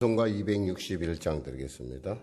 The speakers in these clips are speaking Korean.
성가 261장 드리겠습니다.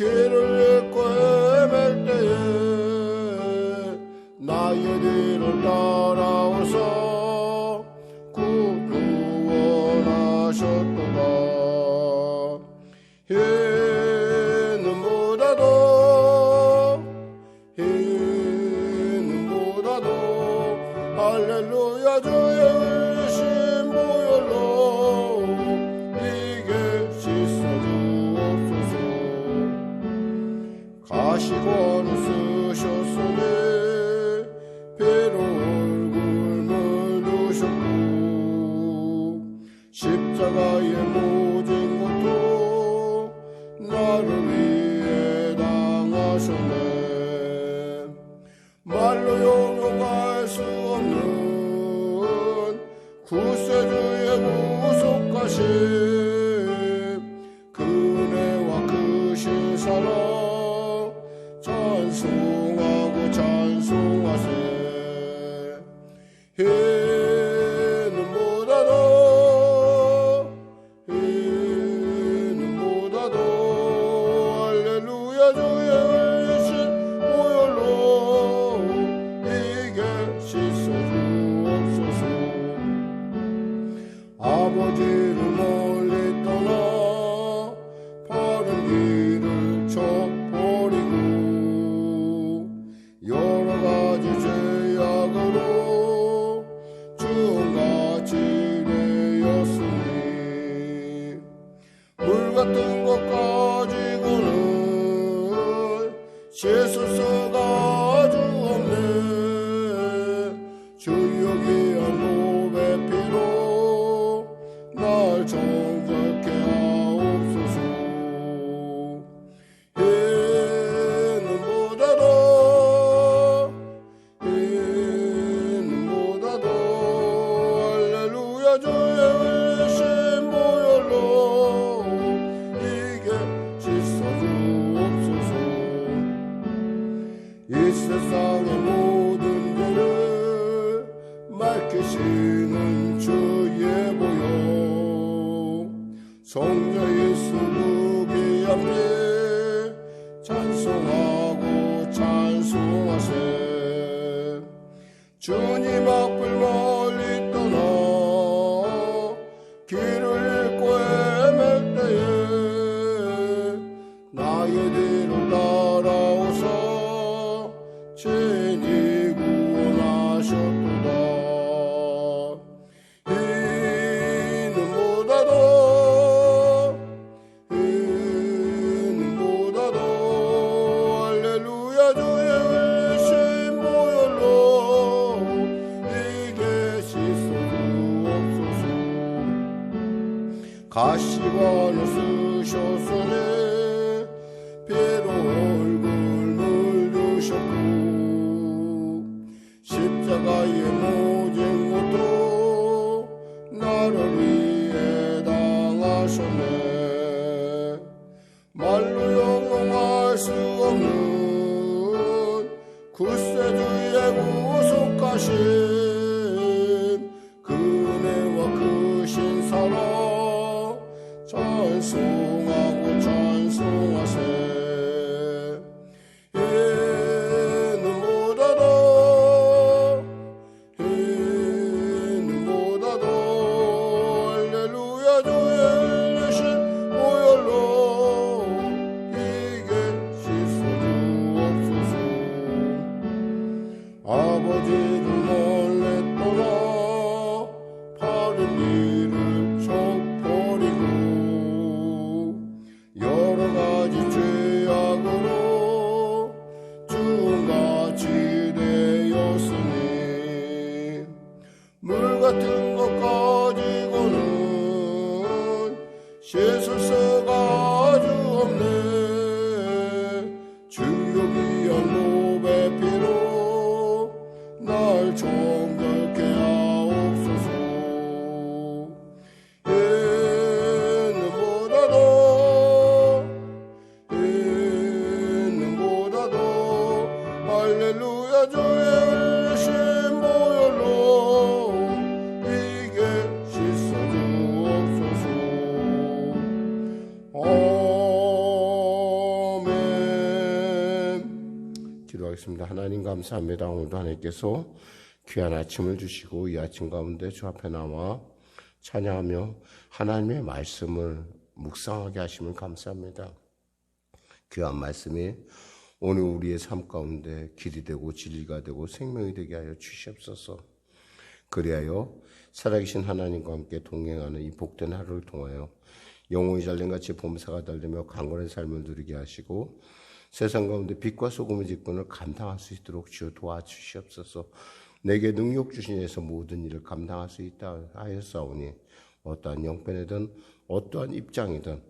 길을 잃고 헤맬 때에 나의 뒤를 따라오소. 말로 영용할 수 없는 구세주의 구속하신 성자 예수로 귀엽게 찬송하고 찬송하세. 주님 앞 Abacı duvar 기도하겠습니다 하나님 감사합니다 오늘도 하나님께서 귀한 아침을 주시고 이 아침 가운데 주 앞에 나와 찬양하며 하나님의 말씀을 묵상하게 하시면 감사합니다. 귀한 말씀이 오늘 우리의 삶 가운데 길이 되고 진리가 되고 생명이 되게 하여 주시옵소서. 그리하여 살아계신 하나님과 함께 동행하는 이 복된 하루를 통하여 영혼이 잘된 같이 봄사가 달리며 강건한 삶을 누리게 하시고 세상 가운데 빛과 소금의 직분을 감당할 수 있도록 주여 도와주시옵소서. 내게 능력 주신 에서 모든 일을 감당할 수 있다 하였사오니 어떠한 형편이든 어떠한 입장이든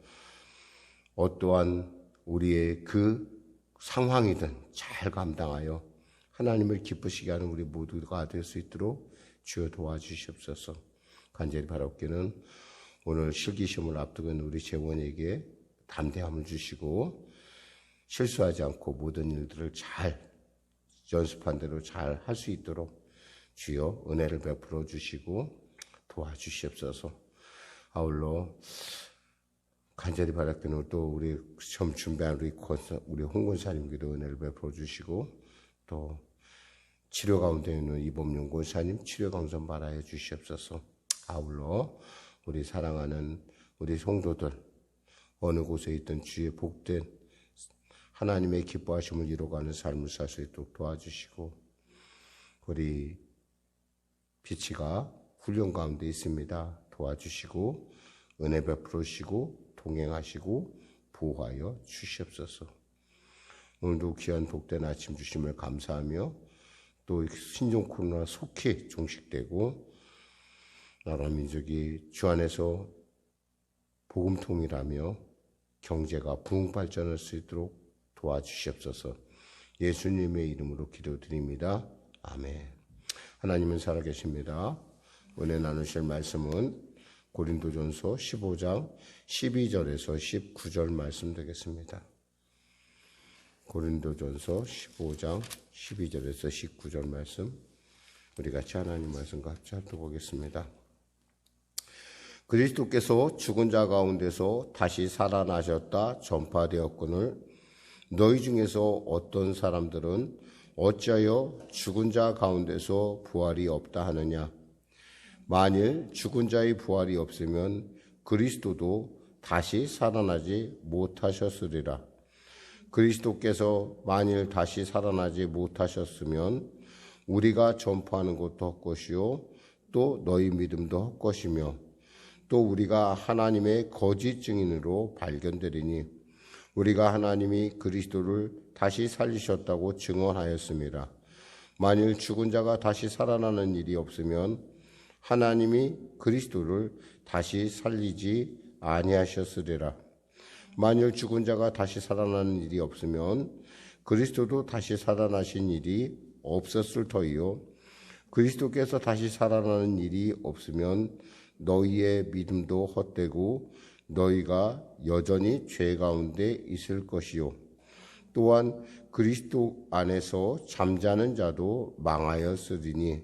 어떠한 우리의 그 상황이든 잘 감당하여 하나님을 기쁘시게 하는 우리 모두가 될 수 있도록 주여 도와주시옵소서. 간절히 바랍기는 오늘 실기시험을 앞두고 있는 우리 재원에게 담대함을 주시고 실수하지 않고 모든 일들을 잘 연습한 대로 잘 할 수 있도록 주여 은혜를 베풀어 주시고 도와주시옵소서. 아울러 간절히 바랄게는 또 우리 시험 준비한 우리 권사, 우리 홍권사님께도 은혜를 베풀어 주시고 또 치료 가운데 있는 이범용 권사님 치료 강선 바라해 주시옵소서. 아울러 우리 사랑하는 우리 성도들 어느 곳에 있던 주의 복된 하나님의 기뻐하심을 이루어가는 삶을 살 수 있도록 도와주시고 우리 비치가 훈련 가운데 있습니다. 도와주시고 은혜 베풀으시고 동행하시고 보호하여 주시옵소서. 오늘도 귀한 복된 아침 주심을 감사하며 또 신종 코로나 속히 종식되고 나라 민족이 주 안에서 복음통이라며 경제가 부흥 발전할 수 있도록 도와주시옵소서. 예수님의 이름으로 기도드립니다. 아멘. 하나님은 살아계십니다. 은혜 나누실 말씀은 고린도전서 15장 12절에서 19절 말씀 되겠습니다. 고린도전서 15장 12절에서 19절 말씀 우리 같이 하나님 말씀 같이 합독하겠습니다. 그리스도께서 죽은 자 가운데서 다시 살아나셨다 전파되었거늘 너희 중에서 어떤 사람들은 어찌하여 죽은 자 가운데서 부활이 없다 하느냐? 만일 죽은 자의 부활이 없으면 그리스도도 다시 살아나지 못하셨으리라. 그리스도께서 만일 다시 살아나지 못하셨으면 우리가 전파하는 것도 헛 것이요 또 너희 믿음도 헛 것이며 또 우리가 하나님의 거짓 증인으로 발견되리니 우리가 하나님이 그리스도를 다시 살리셨다고 증언하였습니다. 만일 죽은 자가 다시 살아나는 일이 없으면 하나님이 그리스도를 다시 살리지 아니하셨으리라. 만일 죽은 자가 다시 살아나는 일이 없으면 그리스도도 다시 살아나신 일이 없었을 터이요. 그리스도께서 다시 살아나는 일이 없으면 너희의 믿음도 헛되고 너희가 여전히 죄 가운데 있을 것이요. 또한 그리스도 안에서 잠자는 자도 망하였으리니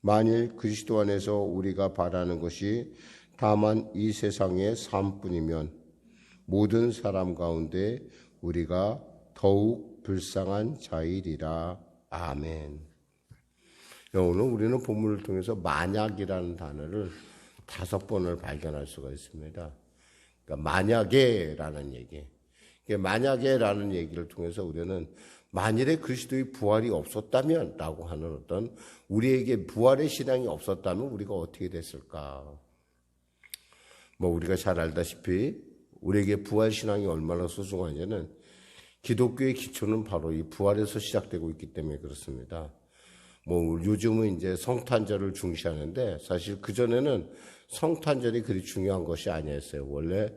만일 그리스도 안에서 우리가 바라는 것이 다만 이 세상의 삶뿐이면 모든 사람 가운데 우리가 더욱 불쌍한 자이리라. 아멘. 오늘 우리는 본문을 통해서 만약이라는 단어를 다섯 번을 발견할 수가 있습니다. 그러니까 만약에라는 얘기. 만약에라는 얘기를 통해서 우리는 만일에 그리스도의 부활이 없었다면 라고 하는 어떤 우리에게 부활의 신앙이 없었다면 우리가 어떻게 됐을까? 뭐 우리가 잘 알다시피 우리에게 부활 신앙이 얼마나 소중하냐는 기독교의 기초는 바로 이 부활에서 시작되고 있기 때문에 그렇습니다. 뭐 요즘은 이제 성탄절을 중시하는데 사실 그 전에는 성탄절이 그리 중요한 것이 아니었어요. 원래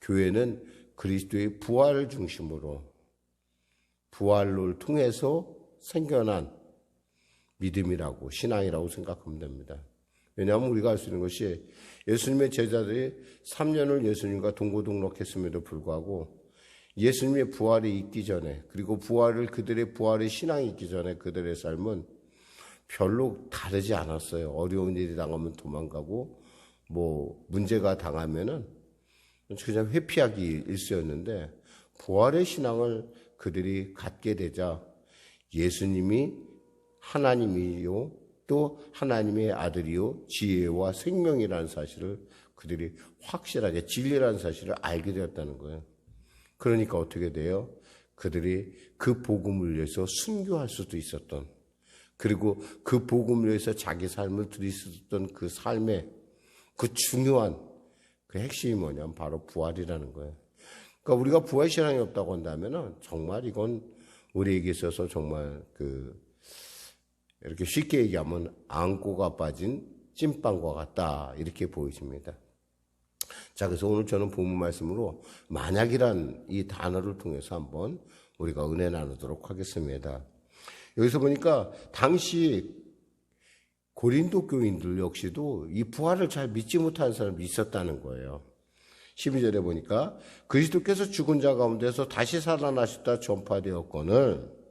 교회는 그리스도의 부활을 중심으로 부활을 통해서 생겨난 믿음이라고 신앙이라고 생각하면 됩니다. 왜냐하면 우리가 알 수 있는 것이 예수님의 제자들이 3년을 예수님과 동고동락했음에도 불구하고 예수님의 부활이 있기 전에 그리고 부활을 그들의 부활의 신앙이 있기 전에 그들의 삶은 별로 다르지 않았어요. 어려운 일이 당하면 도망가고 뭐 문제가 당하면은 그냥 회피하기 일쑤였는데 부활의 신앙을 그들이 갖게 되자 예수님이 하나님이요 또 하나님의 아들이요 지혜와 생명이라는 사실을 그들이 확실하게 진리라는 사실을 알게 되었다는 거예요. 그러니까 어떻게 돼요? 그들이 그 복음을 위해서 순교할 수도 있었던 그리고 그 복음을 위해서 자기 삶을 들이었던 그 삶의 그 중요한 그 핵심이 뭐냐면 바로 부활이라는 거예요. 그러니까 우리가 부활 신앙이 없다고 한다면은 정말 이건 우리에게 있어서 정말 그 이렇게 쉽게 얘기하면 앙꼬가 빠진 찐빵과 같다 이렇게 보여집니다. 자, 그래서 오늘 저는 본문 말씀으로 만약이란 이 단어를 통해서 한번 우리가 은혜 나누도록 하겠습니다. 여기서 보니까 당시 고린도 교인들 역시도 이 부활을 잘 믿지 못하는 사람이 있었다는 거예요. 12절에 보니까 그리스도께서 죽은 자 가운데서 다시 살아나셨다 전파되었거늘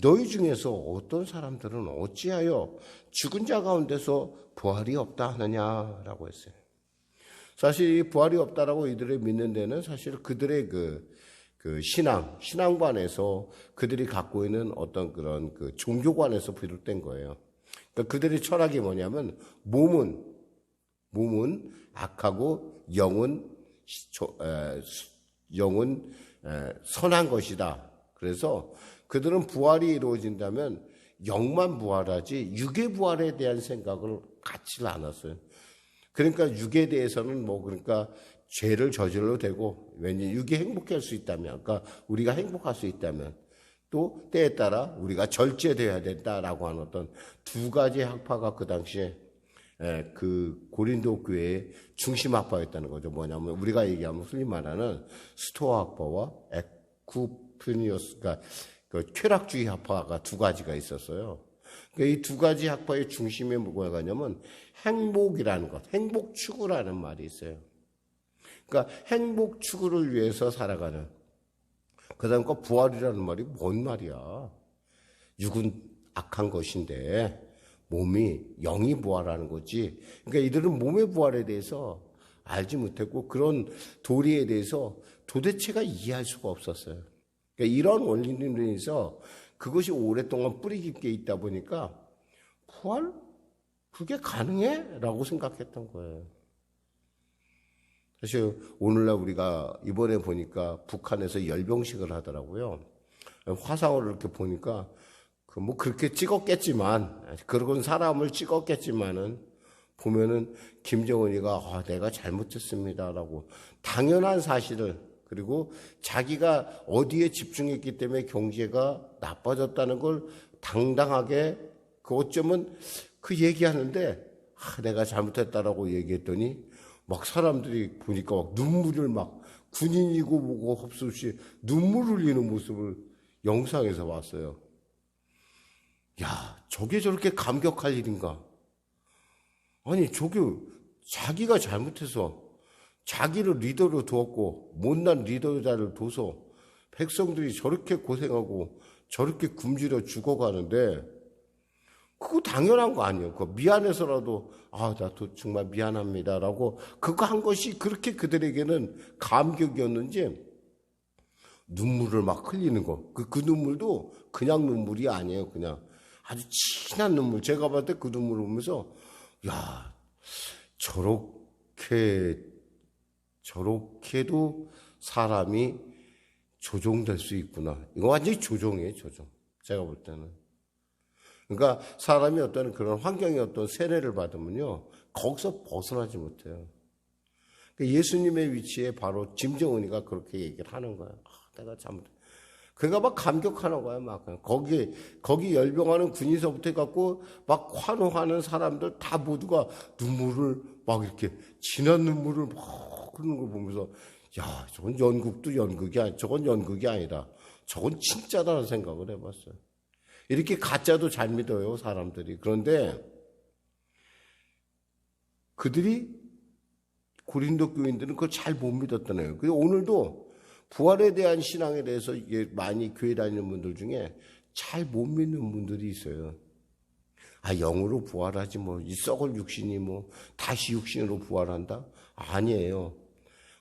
너희 중에서 어떤 사람들은 어찌하여 죽은 자 가운데서 부활이 없다 하느냐라고 했어요. 사실 이 부활이 없다라고 이들을 믿는 데는 사실 그들의 그, 그 신앙, 신앙관에서 그들이 갖고 있는 어떤 그런 그 종교관에서 비롯된 거예요. 그러니까 그들의 철학이 뭐냐면 몸은 몸은 악하고 영은 영은 선한 것이다. 그래서 그들은 부활이 이루어진다면 영만 부활하지 육의 부활에 대한 생각을 갖지 않았어요. 그러니까 육에 대해서는 뭐 그러니까 죄를 저질러도 되고 왠지 육이 행복할 수 있다면 그러니까 우리가 행복할 수 있다면 또 때에 따라 우리가 절제돼야 된다라고 하는 어떤 두 가지 학파가 그 당시에 그 고린도 교회의 중심 학파였다는 거죠. 뭐냐면 우리가 얘기하면 흔히 말하는 스토아 학파와 에쿠프니오스가 그 쾌락주의 학파가 두 가지가 있었어요. 그러니까 이두 가지 학파의 중심에 뭐가 가냐면 행복이라는 것, 행복 추구라는 말이 있어요. 그러니까 행복 추구를 위해서 살아가는. 그 다음 거 부활이라는 말이 뭔 말이야? 육은 악한 것인데 몸이 영이 부활하는 거지. 그러니까 이들은 몸의 부활에 대해서 알지 못했고 그런 도리에 대해서 도대체가 이해할 수가 없었어요. 그러니까 이런 원리론에서 그것이 오랫동안 뿌리 깊게 있다 보니까 부활 그게 가능해? 라고 생각했던 거예요. 사실 오늘날 우리가 이번에 보니까 북한에서 열병식을 하더라고요. 화상을 이렇게 보니까 그 뭐 그렇게 찍었겠지만 그런 사람을 찍었겠지만은 보면은 김정은이가 아, 내가 잘못했습니다라고 당연한 사실을 그리고 자기가 어디에 집중했기 때문에 경제가 나빠졌다는 걸 당당하게 그 어쩌면 그 얘기하는데 아, 내가 잘못했다라고 얘기했더니 막 사람들이 보니까 막 눈물을 막 군인이고 뭐고 없없이 눈물 흘리는 모습을 영상에서 봤어요. 야, 저게 저렇게 감격할 일인가? 아니, 저게 자기가 잘못해서 자기를 리더로 두었고 못난 리더자를 둬서 백성들이 저렇게 고생하고 저렇게 굶주려 죽어가는데 그거 당연한 거 아니에요. 그 미안해서라도 아, 나 정말 미안합니다라고 그거 한 것이 그렇게 그들에게는 감격이었는지 눈물을 막 흘리는 거. 그, 그 눈물도 그냥 눈물이 아니에요. 그냥 아주 진한 눈물. 제가 봤을 때 그 눈물을 보면서 야, 저렇게 저렇게도 사람이 조종될 수 있구나. 이거 완전히 조종이에요, 조종. 제가 볼 때는. 그러니까 사람이 어떤 그런 환경의 어떤 세례를 받으면요. 거기서 벗어나지 못해요. 그러니까 예수님의 위치에 바로 짐정은이가 그렇게 얘기를 하는 거예요. 아, 내가 잘못. 그러니까 막 감격하는 거야, 막. 거기, 거기 열병하는 군인서부터 해갖고 막 환호하는 사람들 다 모두가 눈물을 막 이렇게 진한 눈물을 막 그러는 걸 보면서 야, 저건 연극도 연극이 아니, 저건 연극이 아니라 저건 진짜다는 생각을 해봤어요. 이렇게 가짜도 잘 믿어요, 사람들이. 그런데 그들이 고린도 교인들은 그걸 잘 못 믿었다네요. 그래서 오늘도 부활에 대한 신앙에 대해서 많이 교회 다니는 분들 중에 잘 못 믿는 분들이 있어요. 아, 영으로 부활하지 뭐, 이 썩을 육신이 뭐, 다시 육신으로 부활한다? 아니에요.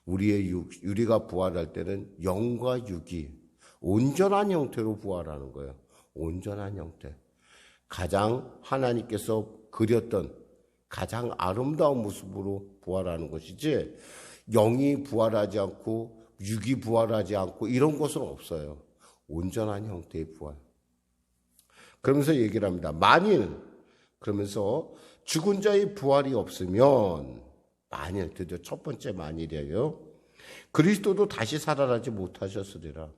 우리의 육, 우리가 부활할 때는 영과 육이 온전한 형태로 부활하는 거예요. 온전한 형태. 가장 하나님께서 그렸던 가장 아름다운 모습으로 부활하는 것이지 영이 부활하지 않고 육이 부활하지 않고 이런 것은 없어요. 온전한 형태의 부활. 그러면서 얘기를 합니다. 만일 그러면서 죽은 자의 부활이 없으면 만일 드디어 첫 번째 만일이에요. 그리스도도 다시 살아나지 못하셨으리라.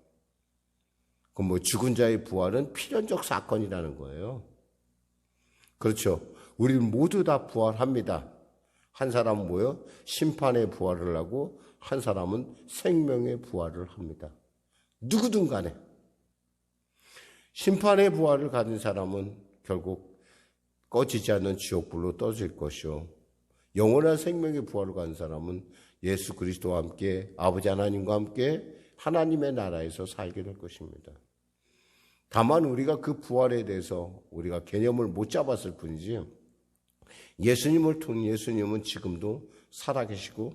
그럼 뭐 죽은 자의 부활은 필연적 사건이라는 거예요. 그렇죠. 우리는 모두 다 부활합니다. 한 사람은 뭐요? 심판의 부활을 하고 한 사람은 생명의 부활을 합니다. 누구든 간에. 심판의 부활을 가진 사람은 결국 꺼지지 않는 지옥불로 떠질 것이요. 영원한 생명의 부활을 가진 사람은 예수 그리스도와 함께 아버지 하나님과 함께 하나님의 나라에서 살게 될 것입니다. 다만 우리가 그 부활에 대해서 우리가 개념을 못 잡았을 뿐이지 예수님을 통해 예수님은 지금도 살아계시고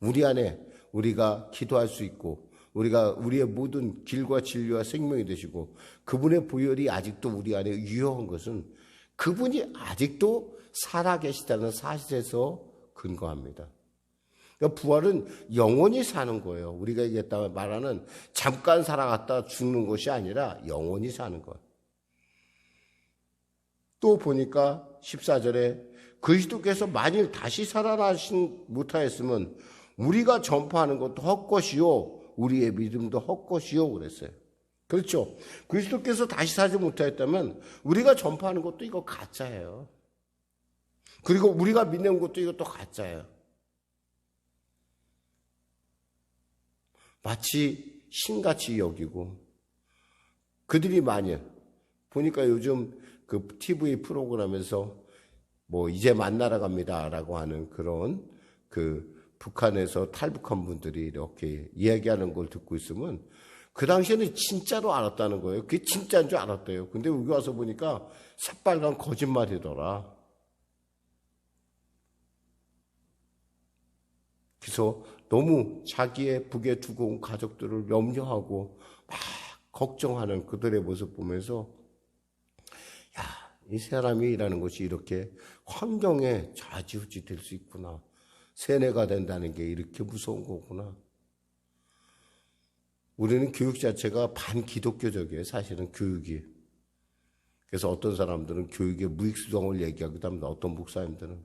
우리 안에 우리가 기도할 수 있고 우리가 우리의 모든 길과 진리와 생명이 되시고 그분의 보혈이 아직도 우리 안에 유효한 것은 그분이 아직도 살아계시다는 사실에서 근거합니다. 그러니까 부활은 영원히 사는 거예요. 우리가 얘기했다 말하는 잠깐 살아갔다 죽는 것이 아니라 영원히 사는 것. 또 보니까 14절에 그리스도께서 만일 다시 살아나신 못하였으면 우리가 전파하는 것도 헛것이요 우리의 믿음도 헛것이요 그랬어요. 그렇죠. 그리스도께서 다시 사지 못하였다면 우리가 전파하는 것도 이거 가짜예요. 그리고 우리가 믿는 것도 이것도 가짜예요. 마치 신같이 여기고 그들이 만일 보니까 요즘 그 TV 프로그램에서 뭐 이제 만나러 갑니다라고 하는 그런 그 북한에서 탈북한 분들이 이렇게 이야기하는 걸 듣고 있으면 그 당시에는 진짜로 알았다는 거예요. 그게 진짜인 줄 알았대요. 근데 여기 와서 보니까 새빨간 거짓말이더라. 그래서 너무 자기의 북에 두고 온 가족들을 염려하고 막 걱정하는 그들의 모습 보면서 야, 이 사람이라는 것이 이렇게 환경에 좌지우지 될 수 있구나. 세뇌가 된다는 게 이렇게 무서운 거구나. 우리는 교육 자체가 반기독교적이에요. 사실은 교육이. 그래서 어떤 사람들은 교육의 무익수성을 얘기하기도 합니다. 어떤 목사님들은.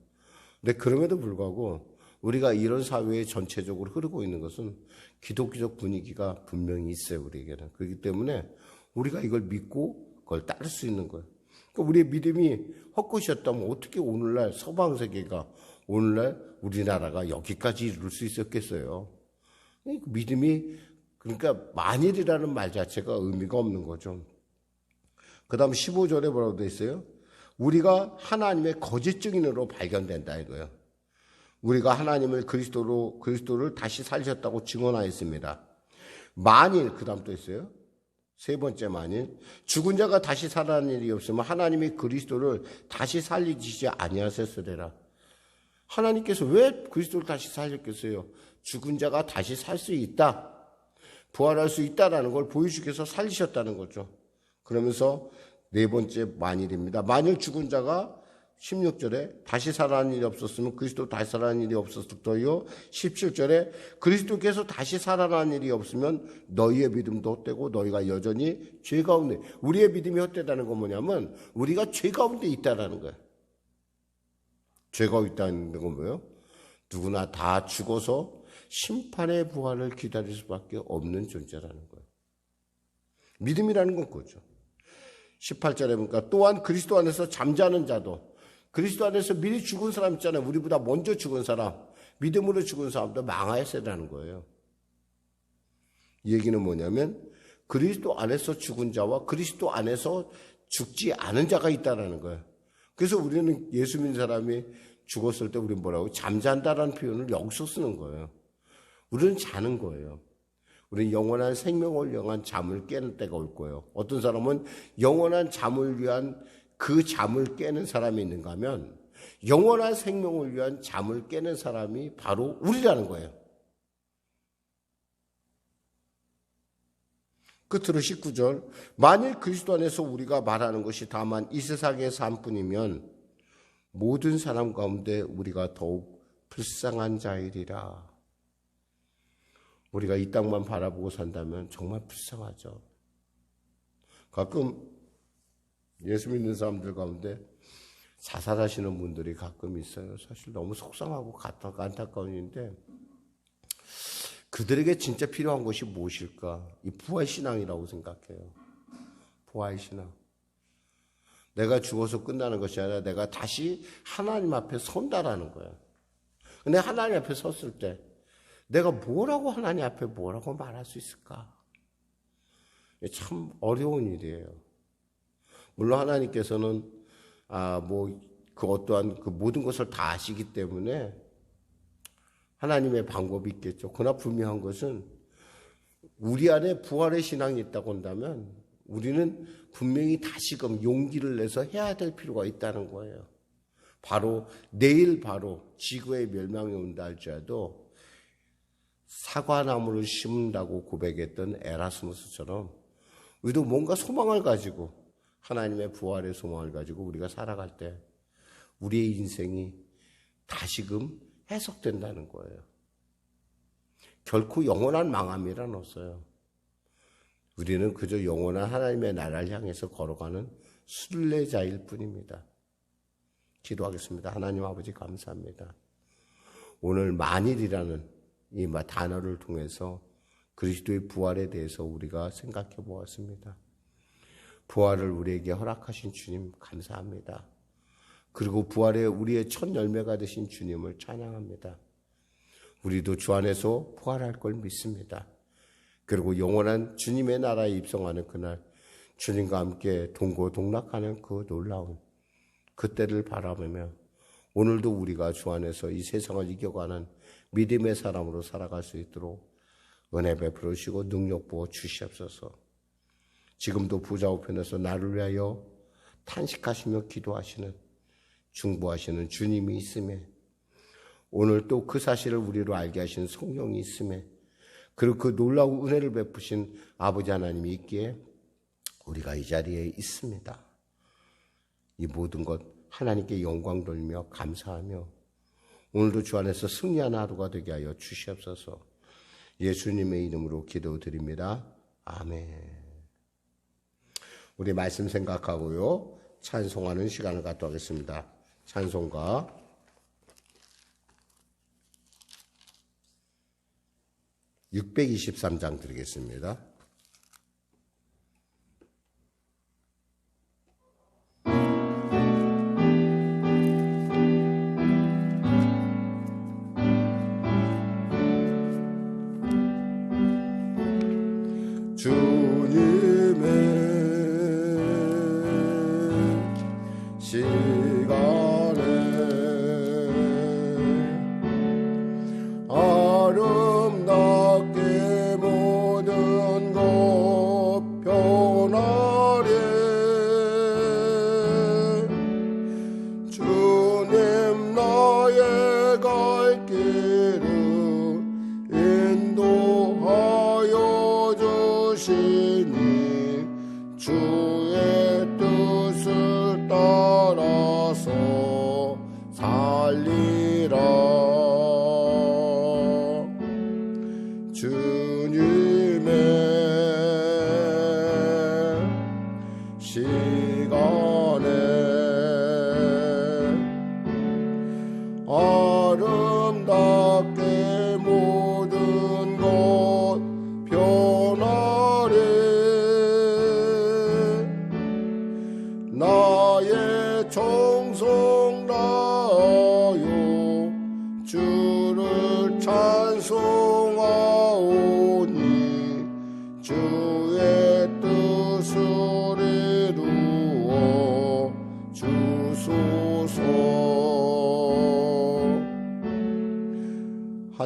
근데 그럼에도 불구하고 우리가 이런 사회에 전체적으로 흐르고 있는 것은 기독교적 분위기가 분명히 있어요, 우리에게는. 그렇기 때문에 우리가 이걸 믿고 그걸 따를 수 있는 거예요. 그러니까 우리의 믿음이 헛것이었다면 어떻게 오늘날 서방 세계가 오늘날 우리나라가 여기까지 이룰 수 있었겠어요. 그 믿음이 그러니까 만일이라는 말 자체가 의미가 없는 거죠. 그 다음 15절에 뭐라고 돼 있어요? 우리가 하나님의 거짓 증인으로 발견된다 이거예요. 우리가 하나님을 그리스도로 그리스도를 다시 살리셨다고 증언하였습니다. 만일 그다음 또 있어요. 세 번째 만일 죽은 자가 다시 살아난 일이 없으면 하나님이 그리스도를 다시 살리지 아니하셨으리라. 하나님께서 왜 그리스도를 다시 살렸겠어요? 죽은 자가 다시 살 수 있다. 부활할 수 있다라는 걸 보여주기 위해서 살리셨다는 거죠. 그러면서 네 번째 만일입니다. 만일 죽은 자가 16절에 다시 살아난 일이 없었으면 그리스도 다시 살아난 일이 없었을 터요. 17절에 그리스도께서 다시 살아난 일이 없으면 너희의 믿음도 헛되고 너희가 여전히 죄 가운데 우리의 믿음이 헛되다는 건 뭐냐면 우리가 죄 가운데 있다라는 거예요. 죄가 있다는 건 뭐예요? 누구나 다 죽어서 심판의 부활을 기다릴 수밖에 없는 존재라는 거예요. 믿음이라는 건 그거죠. 18절에 보니까 또한 그리스도 안에서 잠자는 자도 그리스도 안에서 미리 죽은 사람 있잖아요. 우리보다 먼저 죽은 사람, 믿음으로 죽은 사람도 망하였으라는 거예요. 이 얘기는 뭐냐면 그리스도 안에서 죽은 자와 그리스도 안에서 죽지 않은 자가 있다라는 거예요. 그래서 우리는 예수 믿는 사람이 죽었을 때 우리 뭐라고 잠잔다라는 표현을 여기서 쓰는 거예요. 우리는 자는 거예요. 우리는 영원한 생명을 위한 잠을 깨는 때가 올 거예요. 어떤 사람은 영원한 잠을 위한 그 잠을 깨는 사람이 있는가 하면 영원한 생명을 위한 잠을 깨는 사람이 바로 우리라는 거예요. 끝으로 19절. 만일 그리스도 안에서 우리가 말하는 것이 다만 이 세상의 삶뿐이면 모든 사람 가운데 우리가 더욱 불쌍한 자이리라. 우리가 이 땅만 바라보고 산다면 정말 불쌍하죠. 가끔 예수 믿는 사람들 가운데 자살하시는 분들이 가끔 있어요. 사실 너무 속상하고 안타까운 일인데 그들에게 진짜 필요한 것이 무엇일까? 이 부활 신앙이라고 생각해요. 부활 신앙. 내가 죽어서 끝나는 것이 아니라 내가 다시 하나님 앞에 선다라는 거예요. 근데 하나님 앞에 섰을 때 내가 뭐라고 하나님 앞에 뭐라고 말할 수 있을까? 참 어려운 일이에요. 물론 하나님께서는 아 뭐 그 어떠한 그 모든 것을 다 아시기 때문에 하나님의 방법이 있겠죠. 그러나 분명한 것은 우리 안에 부활의 신앙이 있다고 한다면 우리는 분명히 다시금 용기를 내서 해야 될 필요가 있다는 거예요. 바로 내일 바로 지구의 멸망이 온다 할지라도 사과나무를 심는다고 고백했던 에라스무스처럼 우리도 뭔가 소망을 가지고 하나님의 부활의 소망을 가지고 우리가 살아갈 때 우리의 인생이 다시금 해석된다는 거예요. 결코 영원한 망함이란 없어요. 우리는 그저 영원한 하나님의 나라를 향해서 걸어가는 순례자일 뿐입니다. 기도하겠습니다. 하나님 아버지 감사합니다. 오늘 만일이라는 이 단어를 통해서 그리스도의 부활에 대해서 우리가 생각해 보았습니다. 부활을 우리에게 허락하신 주님 감사합니다. 그리고 부활에 우리의 첫 열매가 되신 주님을 찬양합니다. 우리도 주 안에서 부활할 걸 믿습니다. 그리고 영원한 주님의 나라에 입성하는 그날 주님과 함께 동고동락하는 그 놀라운 그때를 바라보며 오늘도 우리가 주 안에서 이 세상을 이겨가는 믿음의 사람으로 살아갈 수 있도록 은혜 베풀으시고 능력 부어 주시옵소서. 지금도 부자 우편에서 나를 위하여 탄식하시며 기도하시는 중보하시는 주님이 있음에 오늘 또 그 사실을 우리로 알게 하신 성령이 있음에 그리고 그 놀라운 은혜를 베푸신 아버지 하나님이 있기에 우리가 이 자리에 있습니다. 이 모든 것 하나님께 영광 돌며 감사하며 오늘도 주 안에서 승리하는 하루가 되게 하여 주시옵소서 예수님의 이름으로 기도드립니다. 아멘. 우리 말씀 생각하고요. 찬송하는 시간을 갖도록 하겠습니다. 찬송가 623장 드리겠습니다.